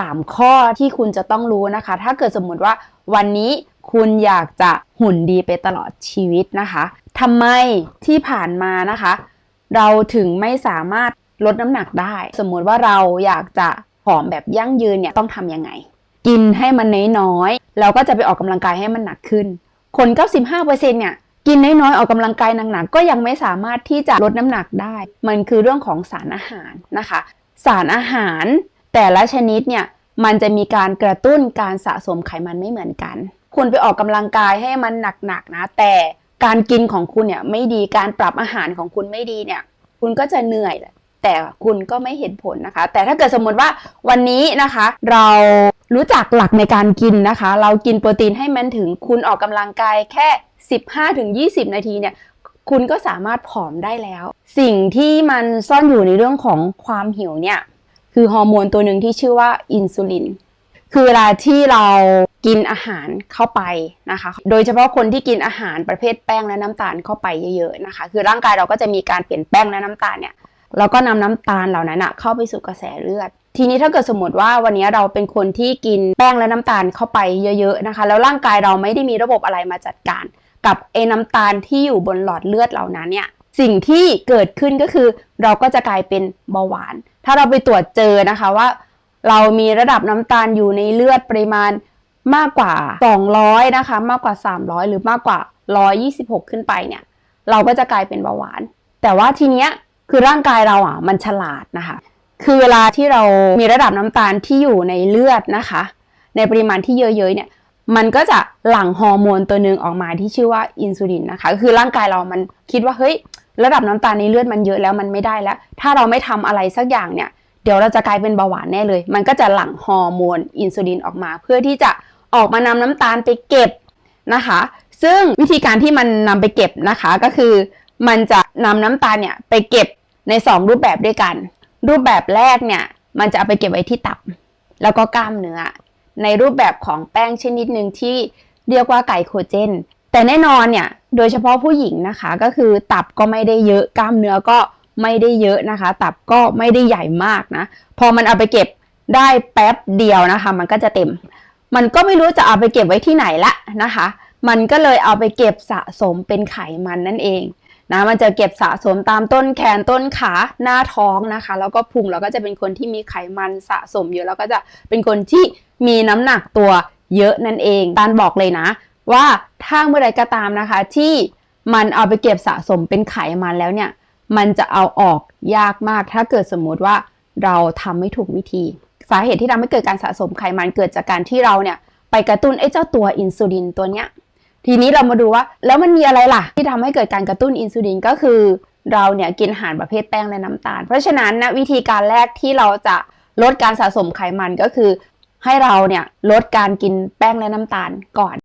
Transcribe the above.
3 ข้อที่คุณจะต้องรู้นะคะ ถ้าเกิดสมมุติว่าวันนี้คุณอยากจะหุ่นดีไปตลอดชีวิตนะคะทำไมที่ผ่านมานะคะ เราถึงไม่สามารถลดน้ำหนักได้ สมมุติว่าเราอยากจะผอมแบบยั่งยืนเนี่ยต้องทำยังไง กินให้มันน้อยๆแล้วก็จะไปออกกำลังกายให้มันหนักขึ้น คน 95%เนี่ยกินน้อยๆออกกำลังกายหนักๆก็ยังไม่สามารถที่จะลดน้ำหนักได้ มันคือเรื่องของสารอาหารนะคะ สารอาหาร แต่ละชนิดเนี่ยมันจะมีการกระตุ้นการสะสมไขมันไม่เหมือนกัน คุณไปออกกำลังกายให้มันหนักๆนะ แต่การกินของคุณเนี่ยไม่ดีการปรับอาหารของคุณไม่ดีเนี่ย คุณก็จะเหนื่อยแต่คุณก็ไม่เห็นผลนะคะ แต่ถ้าเกิดสมมติว่าวันนี้นะคะ เรารู้จักหลักในการกินนะคะ เรากินโปรตีนให้มันถึงคุณออกกำลังกายแค่ 15-20 นาทีเนี่ยคุณก็สามารถผอมได้แล้ว สิ่งที่มันซ่อนอยู่ในเรื่องของความหิวเนี่ย คือฮอร์โมนตัวหนึ่งที่ชื่อว่าอินซูลิน คือเวลาที่เรากินอาหารเข้าไปนะคะ โดยเฉพาะคนที่กินอาหารประเภทแป้งและน้ำตาลเข้าไปเยอะๆนะคะ คือร่างกายเราก็จะมีการเปลี่ยนแป้งและน้ำตาลเนี่ยแล้วก็นำน้ำตาลเหล่านั้นเข้าไปสู่กระแสเลือด ทีนี้ถ้าเกิดสมมติว่าวันนี้เราเป็นคนที่กินแป้งและน้ำตาลเข้าไปเยอะๆนะคะ แล้วร่างกายเราไม่ได้มีระบบอะไรมาจัดการ กับไอ้น้ำตาลที่อยู่บนหลอดเลือดเหล่านั้นเนี่ย สิ่งที่เกิดขึ้นก็คือ เราก็จะกลายเป็นเบาหวาน ถ้าเราไปตรวจเจอนะคะว่า เรามีระดับน้ำตาลอยู่ในเลือดปริมาณมากกว่า 200 นะคะ มากกว่า 300 หรือมากกว่า 126 ขึ้นไปเนี่ย เราก็จะกลายเป็นเบาหวาน แต่ว่าทีเนี้ยคือร่างกายเราอะมันฉลาดนะคะ คือเวลาที่เรามีระดับน้ำตาลที่อยู่ในเลือดนะคะ ในปริมาณที่เยอะๆเนี่ย มันก็จะหลั่งฮอร์โมนตัวหนึ่งออกมาที่ชื่อว่าอินซูลินนะคะ คือร่างกายเรามันคิดว่าเฮ้ย ระดับน้ำตาลในเลือดมันเยอะแล้วมันไม่ได้แล้ว ถ้าเราไม่ทำอะไรสักอย่างเนี่ย เดี๋ยวเราจะกลายเป็นเบาหวานแน่เลย มันก็จะหลั่งฮอร์โมนอินซูลินออกมา เพื่อที่จะออกมานำน้ำตาลไปเก็บนะคะ ซึ่งวิธีการที่มันนำไปเก็บนะคะก็คือมันจะนำน้ำตาลเนี่ยไปเก็บใน 2 รูปแบบด้วยกัน รูปแบบแรกเนี่ยมันจะเอาไปเก็บไว้ที่ตับ แล้วก็กล้ามเนื้อในรูปแบบของแป้งชนิดหนึ่งที่เรียกว่าไกลโคเจน แต่แน่นอนเนี่ยโดยเฉพาะผู้หญิงนะคะ ก็คือตับก็ไม่ได้เยอะกล้ามเนื้อก็ไม่ได้เยอะนะคะ ตับก็ไม่ได้ใหญ่มากนะ พอมันเอาไปเก็บได้แป๊บเดียวนะคะ มันก็จะเต็ม มันก็ไม่รู้จะเอาไปเก็บไว้ที่ไหนละนะคะ มันก็เลยเอาไปเก็บสะสมเป็นไขมันนั่นเองนะมันจะเก็บสะสมตามต้นแขนต้นขาหน้าท้องนะคะ แล้วก็พุงเราก็จะเป็นคนที่มีไขมันสะสมเยอะแล้วก็จะเป็นคนที่มีน้ำหนักตัวเยอะนั่นเองตานบอกเลยนะ ว่าถ้าเมื่อใดก็ตามนะคะ ที่มันเอาไปเก็บสะสมเป็นไขมันแล้วเนี่ย มันจะเอาออกยากมากถ้าเกิดสมมุติว่าเราทำไม่ถูกวิธี สาเหตุที่ทำให้เกิดการสะสมไขมันเกิดจากการที่เราเนี่ย ไปกระตุ้นไอ้เจ้าตัวอินซูลินตัวเนี้ยทีนี้เรามาดูว่าแล้วมันมีอะไรล่ะ ที่ทำให้เกิดการกระตุ้นอินซูลินก็คือ เราเนี่ยกินอาหารประเภทแป้งและน้ำตาล เพราะฉะนั้นนะวิธีการแรกที่เราจะลดการสะสมไขมันก็คือ ให้เราเนี่ยลดการกินแป้งและน้ำตาลก่อน